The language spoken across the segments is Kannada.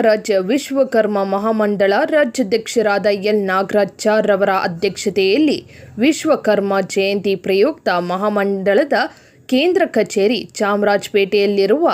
ರಾಜ್ಯ ವಿಶ್ವಕರ್ಮ ಮಹಾಮಂಡಳ ರಾಜ್ಯಾಧ್ಯಕ್ಷರಾದ ಎಲ್. ನಾಗರಾಚಾರ್ ರವರ ಅಧ್ಯಕ್ಷತೆಯಲ್ಲಿ ವಿಶ್ವಕರ್ಮ ಜಯಂತಿ ಪ್ರಯುಕ್ತ ಮಹಾಮಂಡಳದ ಕೇಂದ್ರ ಕಚೇರಿ ಚಾಮರಾಜಪೇಟೆಯಲ್ಲಿರುವ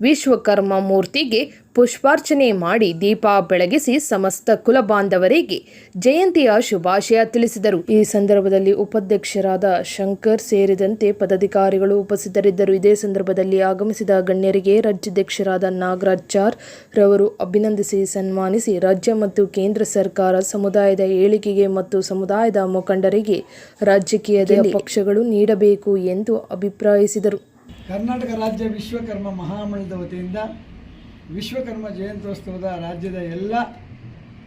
ವಿಶ್ವಕರ್ಮ ಮೂರ್ತಿಗೆ ಪುಷ್ಪಾರ್ಚನೆ ಮಾಡಿ ದೀಪ ಬೆಳಗಿಸಿ ಸಮಸ್ತ ಕುಲ ಬಾಂಧವರಿಗೆ ಜಯಂತಿಯ ಶುಭಾಶಯ ತಿಳಿಸಿದರು. ಈ ಸಂದರ್ಭದಲ್ಲಿ ಉಪಾಧ್ಯಕ್ಷರಾದ ಶಂಕರ್ ಸೇರಿದಂತೆ ಪದಾಧಿಕಾರಿಗಳು ಉಪಸ್ಥಿತರಿದ್ದರು. ಇದೇ ಸಂದರ್ಭದಲ್ಲಿ ಆಗಮಿಸಿದ ಗಣ್ಯರಿಗೆ ರಾಜ್ಯಾಧ್ಯಕ್ಷರಾದ ನಾಗರಾಚಾರ್ ರವರು ಅಭಿನಂದಿಸಿ ಸನ್ಮಾನಿಸಿ ರಾಜ್ಯ ಮತ್ತು ಕೇಂದ್ರ ಸರ್ಕಾರ ಸಮುದಾಯದ ಏಳಿಗೆಗೆ ಮತ್ತು ಸಮುದಾಯದ ಮುಖಂಡರಿಗೆ ರಾಜಕೀಯದ ಪಕ್ಷಗಳು ನೀಡಬೇಕು ಎಂದು ಅಭಿಪ್ರಾಯಿಸಿದರು. ಕರ್ನಾಟಕ ರಾಜ್ಯ ವಿಶ್ವಕರ್ಮ ಮಹಾಮಂಡಲದ ವತಿಯಿಂದ ವಿಶ್ವಕರ್ಮ ಜಯಂತ್ಯೋತ್ಸವದ ರಾಜ್ಯದ ಎಲ್ಲ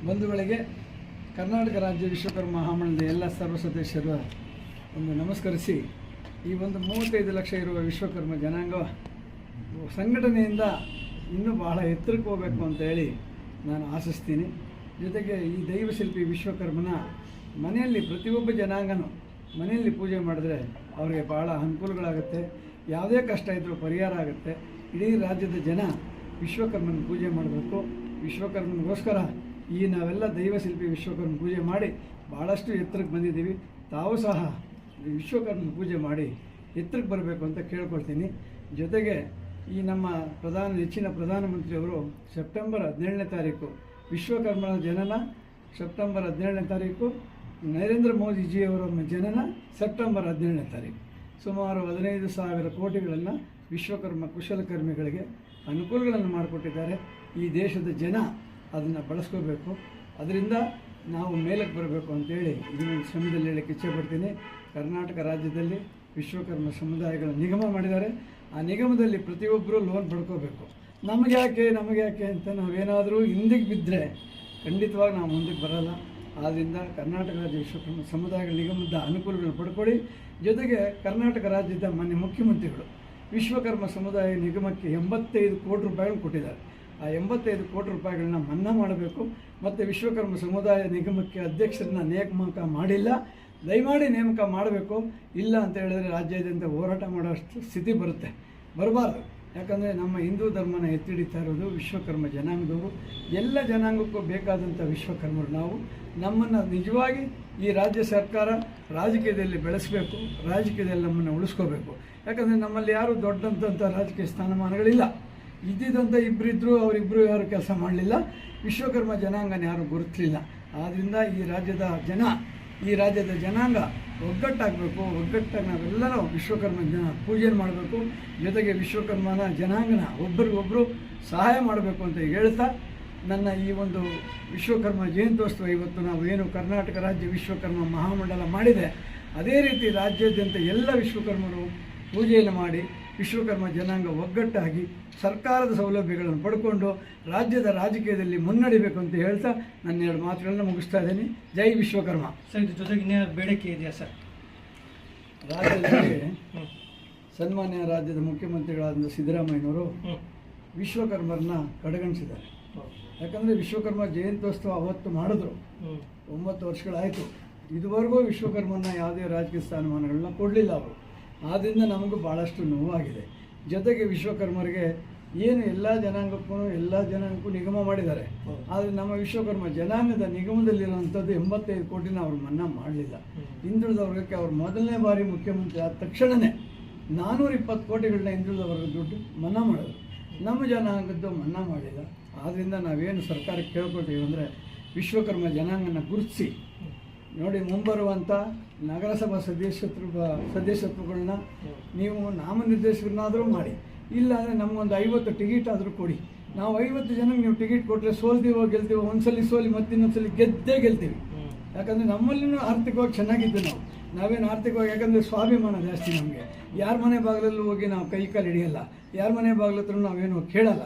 ಬಂಧುಗಳಿಗೆ, ಕರ್ನಾಟಕ ರಾಜ್ಯ ವಿಶ್ವಕರ್ಮ ಮಹಾಮಂಡಲದ ಎಲ್ಲ ಸರ್ವ ಸದಸ್ಯರು ಒಂದು ನಮಸ್ಕರಿಸಿ, ಈ ಒಂದು ಮೂವತ್ತೈದು ಲಕ್ಷ ಇರುವ ವಿಶ್ವಕರ್ಮ ಜನಾಂಗ ಸಂಘಟನೆಯಿಂದ ಇನ್ನೂ ಬಹಳ ಎತ್ತರಕ್ಕೆ ಹೋಗಬೇಕು ಅಂತ ಹೇಳಿ ನಾನು ಆಶಿಸ್ತೀನಿ. ಜೊತೆಗೆ ಈ ದೈವಶಿಲ್ಪಿ ವಿಶ್ವಕರ್ಮನ ಮನೆಯಲ್ಲಿ ಪ್ರತಿಯೊಬ್ಬ ಜನಾಂಗನೂ ಮನೆಯಲ್ಲಿ ಪೂಜೆ ಮಾಡಿದ್ರೆ ಅವರಿಗೆ ಭಾಳ ಅನುಕೂಲಗಳಾಗುತ್ತೆ. ಯಾವುದೇ ಕಷ್ಟ ಇದ್ದರೂ ಪರಿಹಾರ ಆಗುತ್ತೆ. ಇಡೀ ರಾಜ್ಯದ ಜನ ವಿಶ್ವಕರ್ಮನ ಪೂಜೆ ಮಾಡಬೇಕು. ವಿಶ್ವಕರ್ಮನಿಗೋಸ್ಕರ ಈ ನಾವೆಲ್ಲ ದೈವಶಿಲ್ಪಿ ವಿಶ್ವಕರ್ಮ ಪೂಜೆ ಮಾಡಿ ಭಾಳಷ್ಟು ಎತ್ತರಕ್ಕೆ ಬಂದಿದ್ದೀವಿ. ತಾವು ಸಹ ವಿಶ್ವಕರ್ಮನ ಪೂಜೆ ಮಾಡಿ ಎತ್ತರಕ್ಕೆ ಬರಬೇಕು ಅಂತ ಕೇಳ್ಕೊಳ್ತೀನಿ. ಜೊತೆಗೆ ಈ ನಮ್ಮ ಪ್ರಧಾನ, ನೆಚ್ಚಿನ ಪ್ರಧಾನಮಂತ್ರಿಯವರು ಸೆಪ್ಟೆಂಬರ್ ಹದಿನೇಳನೇ ತಾರೀಕು, ವಿಶ್ವಕರ್ಮನ ಜನನ ಸೆಪ್ಟೆಂಬರ್ ಹದಿನೇಳನೇ ತಾರೀಕು ನರೇಂದ್ರ ಮೋದಿಜಿಯವರ ಜನನ ಸೆಪ್ಟೆಂಬರ್ ಹದಿನೇಳನೇ ತಾರೀಕು. ಸುಮಾರು ಹದಿನೈದು ಸಾವಿರ ಕೋಟಿಗಳನ್ನು ವಿಶ್ವಕರ್ಮ ಕುಶಲಕರ್ಮಿಗಳಿಗೆ ಅನುಕೂಲಗಳನ್ನು ಮಾಡಿಕೊಟ್ಟಿದ್ದಾರೆ. ಈ ದೇಶದ ಜನ ಅದನ್ನು ಬಳಸ್ಕೋಬೇಕು. ಅದರಿಂದ ನಾವು ಮೇಲಕ್ಕೆ ಬರಬೇಕು ಅಂತೇಳಿ ಇದನ್ನು ಸಮಯದಲ್ಲಿ ಹೇಳಕ್ಕೆ ಇಚ್ಛೆಪಡ್ತೀನಿ ಕರ್ನಾಟಕ ರಾಜ್ಯದಲ್ಲಿ ವಿಶ್ವಕರ್ಮ ಸಮುದಾಯಗಳ ನಿಗಮ ಮಾಡಿದ್ದಾರೆ. ಆ ನಿಗಮದಲ್ಲಿ ಪ್ರತಿಯೊಬ್ಬರೂ ಲೋನ್ ಪಡ್ಕೋಬೇಕು. ನಮಗೆ ಯಾಕೆ ನಮಗೆ ಯಾಕೆ ಅಂತ ನಾವೇನಾದರೂ ಹಿಂದಿಗೆ ಬಿದ್ದರೆ ಖಂಡಿತವಾಗಿ ನಾವು ಮುಂದಕ್ಕೆ ಬರಲ್ಲ. ಆದ್ದರಿಂದ ಕರ್ನಾಟಕ ರಾಜ್ಯ ವಿಶ್ವಕರ್ಮ ಸಮುದಾಯ ನಿಗಮದ ಅನುಕೂಲಗಳನ್ನು ಪಡ್ಕೊಳ್ಳಿ. ಜೊತೆಗೆ ಕರ್ನಾಟಕ ರಾಜ್ಯದ ಮಾನ್ಯ ಮುಖ್ಯಮಂತ್ರಿಗಳು ವಿಶ್ವಕರ್ಮ ಸಮುದಾಯ ನಿಗಮಕ್ಕೆ ಎಂಬತ್ತೈದು ಕೋಟಿ ರೂಪಾಯಿಗಳನ್ನು ಕೊಟ್ಟಿದ್ದಾರೆ. ಆ ಎಂಬತ್ತೈದು ಕೋಟಿ ರೂಪಾಯಿಗಳನ್ನ ಮನ್ನಾ ಮಾಡಬೇಕು. ಮತ್ತು ವಿಶ್ವಕರ್ಮ ಸಮುದಾಯ ನಿಗಮಕ್ಕೆ ಅಧ್ಯಕ್ಷರನ್ನ ನೇಮಕ ಮಾಡಿಲ್ಲ. ದಯಮಾಡಿ ನೇಮಕ ಮಾಡಬೇಕು. ಇಲ್ಲ ಅಂತ ಹೇಳಿದ್ರೆ ರಾಜ್ಯಾದ್ಯಂತ ಹೋರಾಟ ಮಾಡೋಷ್ಟು ಸ್ಥಿತಿ ಬರುತ್ತೆ. ಬರಬಾರ್ದು. ಯಾಕಂದರೆ ನಮ್ಮ ಹಿಂದೂ ಧರ್ಮನ ಎತ್ತಿಡಿತಾ ಇರೋದು ವಿಶ್ವಕರ್ಮ ಜನಾಂಗದವರು. ಎಲ್ಲ ಜನಾಂಗಕ್ಕೂ ಬೇಕಾದಂಥ ವಿಶ್ವಕರ್ಮರು ನಾವು. ನಮ್ಮನ್ನು ನಿಜವಾಗಿ ಈ ರಾಜ್ಯ ಸರ್ಕಾರ ರಾಜಕೀಯದಲ್ಲಿ ಬೆಳೆಸಬೇಕು, ರಾಜಕೀಯದಲ್ಲಿ ನಮ್ಮನ್ನು ಉಳಿಸ್ಕೋಬೇಕು. ಯಾಕಂದರೆ ನಮ್ಮಲ್ಲಿ ಯಾರು ದೊಡ್ಡಂಥ ರಾಜಕೀಯ ಸ್ಥಾನಮಾನಗಳಿಲ್ಲ. ಇದ್ದಿದ್ದಂಥ ಇಬ್ಬರಿದ್ದರು ಅವರಿಬ್ಬರು ಯಾರು ಕೆಲಸ ಮಾಡಲಿಲ್ಲ. ವಿಶ್ವಕರ್ಮ ಜನಾಂಗನ ಯಾರು ಗುರುತಿಲ್ಲ ಆದ್ದರಿಂದ ಈ ರಾಜ್ಯದ ಜನ, ಈ ರಾಜ್ಯದ ಜನಾಂಗ ಒಗ್ಗಟ್ಟಾಗಬೇಕು. ಒಗ್ಗಟ್ಟಾಗಿ ನಾವೆಲ್ಲರೂ ವಿಶ್ವಕರ್ಮ ಜನ ಪೂಜೆ ಮಾಡಬೇಕು. ಜೊತೆಗೆ ವಿಶ್ವಕರ್ಮನ ಜನಾಂಗನ ಒಬ್ಬರಿಗೊಬ್ಬರು ಸಹಾಯ ಮಾಡಬೇಕು ಅಂತ ಹೇಳ್ತಾ ನನ್ನ ಈ ಒಂದು ವಿಶ್ವಕರ್ಮ ಜಯಂತ್ಯೋತ್ಸವ ಇವತ್ತು ನಾವು ಏನು ಕರ್ನಾಟಕ ರಾಜ್ಯ ವಿಶ್ವಕರ್ಮ ಮಹಾಮಂಡಲ ಮಾಡಿದೆ ಅದೇ ರೀತಿ ರಾಜ್ಯಾದ್ಯಂತ ಎಲ್ಲ ವಿಶ್ವಕರ್ಮರು ಪೂಜೆಯನ್ನು ಮಾಡಿ ವಿಶ್ವಕರ್ಮ ಜನಾಂಗ ಒಗ್ಗಟ್ಟಾಗಿ ಸರ್ಕಾರದ ಸೌಲಭ್ಯಗಳನ್ನು ಪಡ್ಕೊಂಡು ರಾಜ್ಯದ ರಾಜಕೀಯದಲ್ಲಿ ಮುನ್ನಡಿಬೇಕು ಅಂತ ಹೇಳ್ತಾ ನನ್ನ ಎರಡು ಮಾತುಗಳನ್ನು ಮುಗಿಸ್ತಾ ಇದ್ದೀನಿ. ಜೈ ವಿಶ್ವಕರ್ಮ. ಸರ್ ಇದ್ರ ಜೊತೆಗೆ ಬೇಡಿಕೆ ಇದೆಯಾ ಸರ್? ರಾಜ್ಯದಲ್ಲಿ ಸನ್ಮಾನ್ಯ ರಾಜ್ಯದ ಮುಖ್ಯಮಂತ್ರಿಗಳಾದ ಸಿದ್ದರಾಮಯ್ಯನವರು ವಿಶ್ವಕರ್ಮರನ್ನ ಕಡೆಗಣಿಸಿದ್ದಾರೆ. ಯಾಕಂದರೆ ವಿಶ್ವಕರ್ಮ ಜಯಂತ್ಯೋತ್ಸವ ಅವತ್ತು ಮಾಡಿದ್ರು. ಒಂಬತ್ತು ವರ್ಷಗಳಾಯಿತು. ಇದುವರೆಗೂ ವಿಶ್ವಕರ್ಮನ ಯಾವುದೇ ರಾಜಕೀಯ ಸ್ಥಾನಮಾನಗಳನ್ನ ಕೊಡಲಿಲ್ಲ ಅವರು. ಆದ್ದರಿಂದ ನಮಗೂ ಭಾಳಷ್ಟು ನೋವಾಗಿದೆ. ಜೊತೆಗೆ ವಿಶ್ವಕರ್ಮರಿಗೆ ಏನು ಎಲ್ಲ ಜನಾಂಗಕ್ಕೂ ಎಲ್ಲ ಜನಾಂಗಕ್ಕೂ ನಿಗಮ ಮಾಡಿದ್ದಾರೆ. ಆದರೆ ನಮ್ಮ ವಿಶ್ವಕರ್ಮ ಜನಾಂಗದ ನಿಗಮದಲ್ಲಿರುವಂಥದ್ದು ಎಂಬತ್ತೈದು ಕೋಟಿನ ಅವರು ಮನ್ನಾ ಮಾಡಲಿಲ್ಲ. ಹಿಂದುಳಿದ ವರ್ಗಕ್ಕೆ ಅವರು ಮೊದಲನೇ ಬಾರಿ ಮುಖ್ಯಮಂತ್ರಿ ಆದ ತಕ್ಷಣವೇ ನಾನ್ನೂರ ಇಪ್ಪತ್ತು ಕೋಟಿಗಳನ್ನ ಹಿಂದುಳಿದ ವರ್ಗದ ದುಡ್ಡು ಮನ್ನಾ ಮಾಡಿದ್ರು. ನಮ್ಮ ಜನಾಂಗದ್ದು ಮನ್ನಾ ಮಾಡಲಿಲ್ಲ. ಆದ್ದರಿಂದ ನಾವೇನು ಸರ್ಕಾರಕ್ಕೆ ಕೇಳ್ಕೊಳ್ತೀವಿ ಅಂದರೆ ವಿಶ್ವಕರ್ಮ ಜನಾಂಗನ ಗುರುತಿಸಿ. ನೋಡಿ ಮುಂಬರುವಂಥ ನಗರಸಭಾ ಸದಸ್ಯತ್ವ ಸದಸ್ಯತ್ವಗಳನ್ನ ನೀವು ನಾಮನಿರ್ದೇಶಕರನ್ನಾದರೂ ಮಾಡಿ. ಇಲ್ಲ ಅಂದರೆ ನಮಗೊಂದು ಐವತ್ತು ಟಿಕೆಟ್ ಆದರೂ ಕೊಡಿ. ನಾವು ಐವತ್ತು ಜನಕ್ಕೆ ನೀವು ಟಿಕೆಟ್ ಕೊಟ್ಟರೆ ಸೋಲ್ತೀವೋ ಗೆಲ್ತೀವೋ ಒಂದ್ಸಲಿ ಸೋಲಿ ಮತ್ತಿನ್ನೊಂದ್ಸಲಿ ಗೆದ್ದೇ ಗೆಲ್ತೀವಿ. ಯಾಕಂದರೆ ನಮ್ಮಲ್ಲಿನೂ ಆರ್ಥಿಕವಾಗಿ ಚೆನ್ನಾಗಿದ್ದು ನಾವು. ನಾವೇನು ಆರ್ಥಿಕವಾಗಿ ಯಾಕಂದರೆ ಸ್ವಾಭಿಮಾನ ಜಾಸ್ತಿ ನಮಗೆ. ಯಾರ ಮನೆ ಬಾಗಿಲಲ್ಲೂ ಹೋಗಿ ನಾವು ಕೈ ಕಾಲು ಹಿಡಿಯಲ್ಲ ಯಾರ ಮನೆ ಬಾಗಿಲತ್ರ ನಾವೇನು ಕೇಳಲ್ಲ.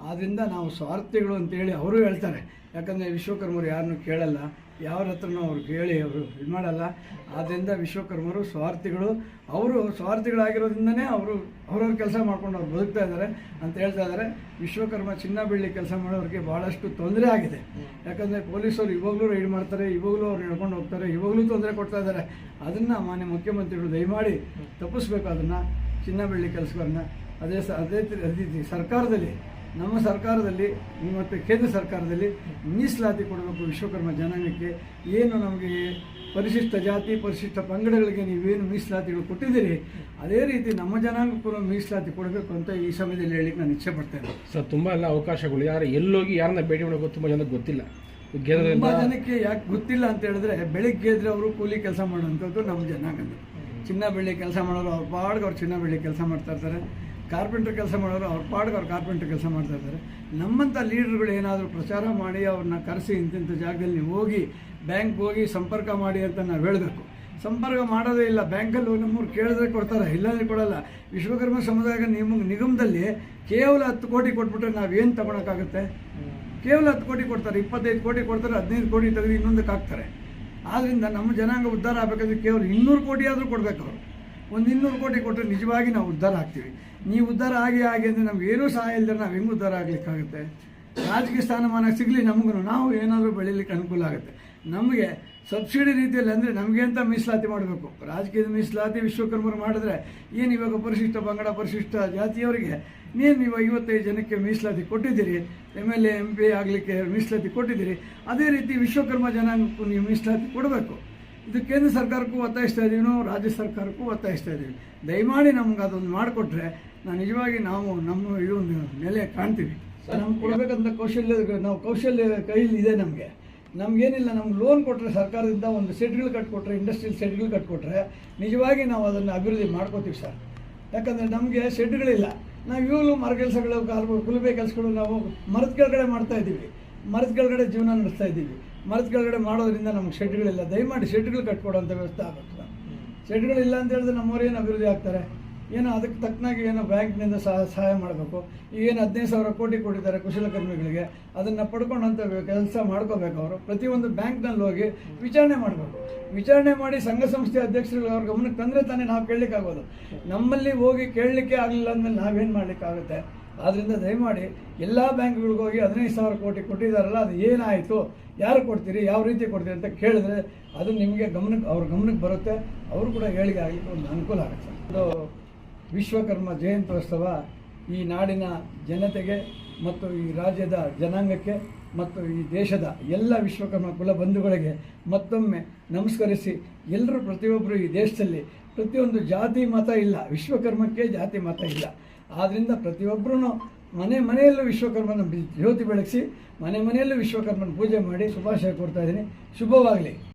ಆದ್ದರಿಂದ ನಾವು ಸ್ವಾರ್ಥಿಗಳು ಅಂತೇಳಿ ಅವರು ಹೇಳ್ತಾರೆ. ಯಾಕಂದರೆ ವಿಶ್ವಕರ್ಮರು ಯಾರನ್ನೂ ಕೇಳಲ್ಲ. ಯಾರ ಹತ್ರನೂ ಅವ್ರು ಕೇಳಿ ಅವರು ಇದು ಮಾಡಲ್ಲ. ಆದ್ದರಿಂದ ವಿಶ್ವಕರ್ಮರು, ಸ್ವಾರ್ಥಿಗಳು, ಅವರು ಸ್ವಾರ್ಥಿಗಳಾಗಿರೋದ್ರಿಂದನೇ ಅವರು ಅವ್ರವ್ರ ಕೆಲಸ ಮಾಡ್ಕೊಂಡು ಅವ್ರು ಬದುಕ್ತಾ ಇದ್ದಾರೆ ಅಂತ ಹೇಳ್ತಾ ಇದ್ದಾರೆ. ವಿಶ್ವಕರ್ಮ ಚಿನ್ನ ಬೆಳ್ಳಿ ಕೆಲಸ ಮಾಡೋರಿಗೆ ಭಾಳಷ್ಟು ತೊಂದರೆ ಆಗಿದೆ. ಯಾಕಂದರೆ ಪೊಲೀಸರು ಇವಾಗಲೂ ರೈಡ್ ಮಾಡ್ತಾರೆ, ಇವಾಗಲೂ ಅವ್ರು ನಡ್ಕೊಂಡು ಹೋಗ್ತಾರೆ, ಇವಾಗಲೂ ತೊಂದರೆ ಕೊಡ್ತಾ ಇದ್ದಾರೆ. ಅದನ್ನು ಮಾನ್ಯ ಮುಖ್ಯಮಂತ್ರಿಗಳು ದಯಮಾಡಿ ತಪ್ಪಿಸ್ಬೇಕು ಅದನ್ನು, ಚಿನ್ನ ಬೆಳ್ಳಿ ಕೆಲಸಗಳನ್ನ ಅದೇ ಅದೇ ಸರ್ಕಾರದಲ್ಲಿ ನಮ್ಮ ಸರ್ಕಾರದಲ್ಲಿ ಮತ್ತು ಕೇಂದ್ರ ಸರ್ಕಾರದಲ್ಲಿ ಮೀಸಲಾತಿ ಕೊಡಬೇಕು ವಿಶ್ವಕರ್ಮ ಜನಾಂಗಕ್ಕೆ. ಏನು ನಮಗೆ ಪರಿಶಿಷ್ಟ ಜಾತಿ ಪರಿಶಿಷ್ಟ ಪಂಗಡಗಳಿಗೆ ನೀವೇನು ಮೀಸಲಾತಿಗಳು ಕೊಟ್ಟಿದ್ದೀರಿ ಅದೇ ರೀತಿ ನಮ್ಮ ಜನಾಂಗಕ್ಕೂ ಮೀಸಲಾತಿ ಕೊಡಬೇಕು ಅಂತ ಈ ಸಮಯದಲ್ಲಿ ಹೇಳಿಕ್ಕೆ ನಾನು ಇಚ್ಛೆ ಪಡ್ತೇನೆ. ಸರ್ ತುಂಬ ಎಲ್ಲ ಅವಕಾಶಗಳು. ಯಾರು ಎಲ್ಲೋಗಿ ಯಾರನ್ನ ಭೇಟಿ ಮಾಡಬೇಕು ತುಂಬ ಜನಕ್ಕೆ ಗೊತ್ತಿಲ್ಲ. ತುಂಬ ಜನಕ್ಕೆ ಯಾಕೆ ಗೊತ್ತಿಲ್ಲ ಅಂತ ಹೇಳಿದ್ರೆ ಬೆಳಿಗ್ಗೆ ಎದ್ರೆ ಅವರು ಕೂಲಿ ಕೆಲಸ ಮಾಡುವಂಥದ್ದು ನಮ್ಮ ಜನಾಂಗದ್ದು. ಚಿನ್ನ ಬೆಳ್ಳಿ ಕೆಲಸ ಮಾಡೋರು ಅವ್ರು ಪಾಡ್ಗೆ ಅವ್ರು ಚಿನ್ನ ಬೆಳ್ಳಿ ಕೆಲಸ ಮಾಡ್ತಾ ಇರ್ತಾರೆ. ಕಾರ್ಪೆಂಟರ್ ಕೆಲಸ ಮಾಡೋರು, ಅವ್ರ ಪಾಡ್ಗೆ ಅವ್ರು ಕಾರ್ಪೆಂಟರ್ ಕೆಲಸ ಮಾಡ್ತಾ ಇದ್ದಾರೆ. ನಮ್ಮಂಥ ಲೀಡರ್ಗಳು ಏನಾದರೂ ಪ್ರಚಾರ ಮಾಡಿ ಅವ್ರನ್ನ ಕರೆಸಿ ಇಂತಿಂಥ ಜಾಗದಲ್ಲಿ ಹೋಗಿ ಬ್ಯಾಂಕ್ ಹೋಗಿ ಸಂಪರ್ಕ ಮಾಡಿ ಅಂತ ನಾವು ಹೇಳಬೇಕು. ಸಂಪರ್ಕ ಮಾಡೋದೇ ಇಲ್ಲ, ಬ್ಯಾಂಕಲ್ಲಿ ನಮ್ಮೂರು ಕೇಳಿದ್ರೆ ಕೊಡ್ತಾರೆ, ಇಲ್ಲಾಂದ್ರೆ ಕೊಡಲ್ಲ. ವಿಶ್ವಕರ್ಮ ಸಮುದಾಯ ನಿಮ್ಮ ನಿಗಮದಲ್ಲಿ ಕೇವಲ ಹತ್ತು ಕೋಟಿ ಕೊಟ್ಬಿಟ್ರೆ ನಾವೇನು ತಗೊಳಕ್ಕಾಗುತ್ತೆ? ಕೇವಲ ಹತ್ತು ಕೋಟಿ ಕೊಡ್ತಾರೆ, ಇಪ್ಪತ್ತೈದು ಕೋಟಿ ಕೊಡ್ತಾರೆ, ಹದಿನೈದು ಕೋಟಿ ತೆಗೆದು ಇನ್ನೊಂದಕ್ಕೆ ಹಾಕ್ತಾರೆ. ಆದ್ದರಿಂದ ನಮ್ಮ ಜನಾಂಗ ಉದ್ಧಾರ ಆಗಬೇಕಾದ್ರೆ ಕೇವಲ ಇನ್ನೂರು ಕೋಟಿ ಆದರೂ ಕೊಡಬೇಕು ಅವರು. ಒಂದು ಇನ್ನೂರು ಕೋಟಿ ಕೊಟ್ಟರೆ ನಿಜವಾಗಿ ನಾವು ಉದ್ಧಾರ ಆಗ್ತೀವಿ. ನೀವು ಉದ್ಧಾರ ಆಗಿ ಆಗಿ ಅಂದರೆ ನಮ್ಗೆ ಏನೂ ಸಹಾಯ ಇಲ್ಲದೆ ನಾವು ಹೆಂಗೆ ಉದ್ಧಾರ ಆಗಲಿಕ್ಕಾಗುತ್ತೆ? ರಾಜಕೀಯ ಸ್ಥಾನಮಾನ ಸಿಗಲಿ ನಮಗೂ ನಾವು ಏನಾದರೂ ಬೆಳೀಲಿಕ್ಕೆ ಅನುಕೂಲ ಆಗುತ್ತೆ. ನಮಗೆ ಸಬ್ಸಿಡಿ ರೀತಿಯಲ್ಲಿ ಅಂದರೆ ನಮಗೆ ಅಂತ ಮೀಸಲಾತಿ ಮಾಡಬೇಕು? ರಾಜಕೀಯದ ಮೀಸಲಾತಿ ವಿಶ್ವಕರ್ಮರು ಮಾಡಿದ್ರೆ ಏನು ಇವಾಗ ಪರಿಶಿಷ್ಟ ಪಂಗಡ ಪರಿಶಿಷ್ಟ ಜಾತಿಯವರಿಗೆ ನೀನು ನೀವು ಐವತ್ತೈದು ಜನಕ್ಕೆ ಮೀಸಲಾತಿ ಕೊಟ್ಟಿದ್ದೀರಿ? M L A, M P ಆಗಲಿಕ್ಕೆ ಮೀಸಲಾತಿ ಕೊಟ್ಟಿದ್ದೀರಿ? ಅದೇ ರೀತಿ ವಿಶ್ವಕರ್ಮ ಜನಾಂಗಕ್ಕೂ ನೀವು ಮೀಸಲಾತಿ ಕೊಡಬೇಕು. ಇದು ಕೇಂದ್ರ ಸರ್ಕಾರಕ್ಕೂ ಒತ್ತಾಯಿಸ್ತಾ ಇದ್ದೀವಿ ನಾವು ರಾಜ್ಯ ಸರ್ಕಾರಕ್ಕೂ ಒತ್ತಾಯಿಸ್ತಾ ಇದ್ದೀವಿ. ದಯಮಾಡಿ ನಮ್ಗೆ ಅದೊಂದು ಮಾಡಿಕೊಟ್ರೆ ನಾನು ನಿಜವಾಗಿ ನಾವು ನಮ್ಮ ಇದೊಂದು ನೆಲೆ ಕಾಣ್ತೀವಿ. ನಮ್ಗೆ ಕೊಡಬೇಕಂತ ಕೌಶಲ್ಯ ನಾವು ಕೌಶಲ್ಯ ಕೈಲಿ ಇದೆ ನಮಗೆ. ನಮಗೇನಿಲ್ಲ ನಮ್ಗೆ ಲೋನ್ ಕೊಟ್ಟರೆ ಸರ್ಕಾರದಿಂದ ಒಂದು ಸೆಟ್ಗಳು ಕಟ್ಕೊಟ್ರೆ ಇಂಡಸ್ಟ್ರಿಯಲ್ ಸೆಟ್ಗಳು ಕಟ್ಕೊಟ್ರೆ ನಿಜವಾಗಿ ನಾವು ಅದನ್ನು ಅಭಿವೃದ್ಧಿ ಮಾಡ್ಕೋತೀವಿ ಸರ್. ಯಾಕಂದರೆ ನಮಗೆ ಶೆಡ್ಗಳಿಲ್ಲ. ನಾವು ಇವಾಗಲೂ ಮರ ಕೆಲಸಗಳು ಕಾಲ್ ಕುಲುಬೆ ಕೆಲಸಗಳು ನಾವು ಮರದ ಕೆಳಗಡೆ ಮಾಡ್ತಾ ಇದ್ದೀವಿ. ಮರದ ಕೆಳಗಡೆ ಜೀವನ ನಡೆಸ್ತಾ ಇದ್ದೀವಿ. ಮರದ ಕೆಳಗಡೆ ಮಾಡೋದ್ರಿಂದ ನಮ್ಗೆ ಶೆಡ್ಗಳಿಲ್ಲ. ದಯಮಾಡಿ ಶೆಡ್ಗಳು ಕಟ್ಕೊಡೋಂಥ ವ್ಯವಸ್ಥೆ ಆಗುತ್ತೆ. ಶೆಡ್ಗಳಿಲ್ಲ ಅಂತ ಹೇಳಿದ್ರೆ ಏನು ಅಭಿವೃದ್ಧಿ ಆಗ್ತಾರೆ? ಏನೋ ಅದಕ್ಕೆ ತಕ್ಕನಾಗಿ ಏನೋ ಬ್ಯಾಂಕ್ನಿಂದ ಸಹ ಸಹಾಯ ಮಾಡಬೇಕು. ಈಗೇನು ಹದಿನೈದು ಸಾವಿರ ಕೋಟಿ ಕೊಟ್ಟಿದ್ದಾರೆ ಕುಶಲಕರ್ಮಿಗಳಿಗೆ ಅದನ್ನು ಪಡ್ಕೊಂಡಂಥ ಕೆಲಸ ಮಾಡ್ಕೋಬೇಕು ಅವರು. ಪ್ರತಿಯೊಂದು ಬ್ಯಾಂಕ್ನಲ್ಲಿ ಹೋಗಿ ವಿಚಾರಣೆ ಮಾಡಬೇಕು. ವಿಚಾರಣೆ ಮಾಡಿ ಸಂಘ ಸಂಸ್ಥೆ ಅಧ್ಯಕ್ಷರುಗಳು ಅವ್ರ ಗಮನಕ್ಕೆ ತಂದರೆ ತಾನೇ ನಾವು ಕೇಳಲಿಕ್ಕಾಗೋದು. ನಮ್ಮಲ್ಲಿ ಹೋಗಿ ಕೇಳಲಿಕ್ಕೆ ಆಗಲಿಲ್ಲ ಅಂದಮೇಲೆ ನಾವೇನು ಮಾಡಲಿಕ್ಕಾಗುತ್ತೆ? ಆದ್ದರಿಂದ ದಯಮಾಡಿ ಎಲ್ಲ ಬ್ಯಾಂಕ್ಗಳಿಗೋಗಿ ಹದಿನೈದು ಸಾವಿರ ಕೋಟಿ ಕೊಟ್ಟಿದ್ದಾರಲ್ಲ ಅದು ಏನಾಯಿತು? ಯಾರು ಕೊಡ್ತೀರಿ, ಯಾವ ರೀತಿ ಕೊಡ್ತೀರಿ ಅಂತ ಕೇಳಿದ್ರೆ ಅದು ನಿಮಗೆ ಗಮನಕ್ಕೆ ಅವ್ರ ಗಮನಕ್ಕೆ ಬರುತ್ತೆ. ಅವರು ಕೂಡ ಹೇಳಿಕೆ ಆಗಲಿಕ್ಕೆ ಒಂದು ಅನುಕೂಲ ಆಗುತ್ತೆ. ಒಂದು ವಿಶ್ವಕರ್ಮ ಜಯಂತ್ಯೋತ್ಸವ ಈ ನಾಡಿನ ಜನತೆಗೆ ಮತ್ತು ಈ ರಾಜ್ಯದ ಜನಾಂಗಕ್ಕೆ ಮತ್ತು ಈ ದೇಶದ ಎಲ್ಲ ವಿಶ್ವಕರ್ಮ ಕುಲ ಬಂಧುಗಳಿಗೆ ಮತ್ತೊಮ್ಮೆ ನಮಸ್ಕರಿಸಿ ಎಲ್ಲರೂ ಪ್ರತಿಯೊಬ್ಬರು ಈ ದೇಶದಲ್ಲಿ ಪ್ರತಿಯೊಂದು ಜಾತಿ ಮತ ಇಲ್ಲ, ವಿಶ್ವಕರ್ಮಕ್ಕೆ ಜಾತಿ ಮತ ಇಲ್ಲ. ಆದ್ದರಿಂದ ಪ್ರತಿಯೊಬ್ಬರೂ ಮನೆ ಮನೆಯಲ್ಲೂ ವಿಶ್ವಕರ್ಮನ ಜ್ಯೋತಿ ಬೆಳಗಿಸಿ ಮನೆ ಮನೆಯಲ್ಲೂ ವಿಶ್ವಕರ್ಮನ ಪೂಜೆ ಮಾಡಿ ಶುಭಾಶಯ ಕೊಡ್ತಾ ಇದ್ದೀನಿ. ಶುಭವಾಗಲಿ.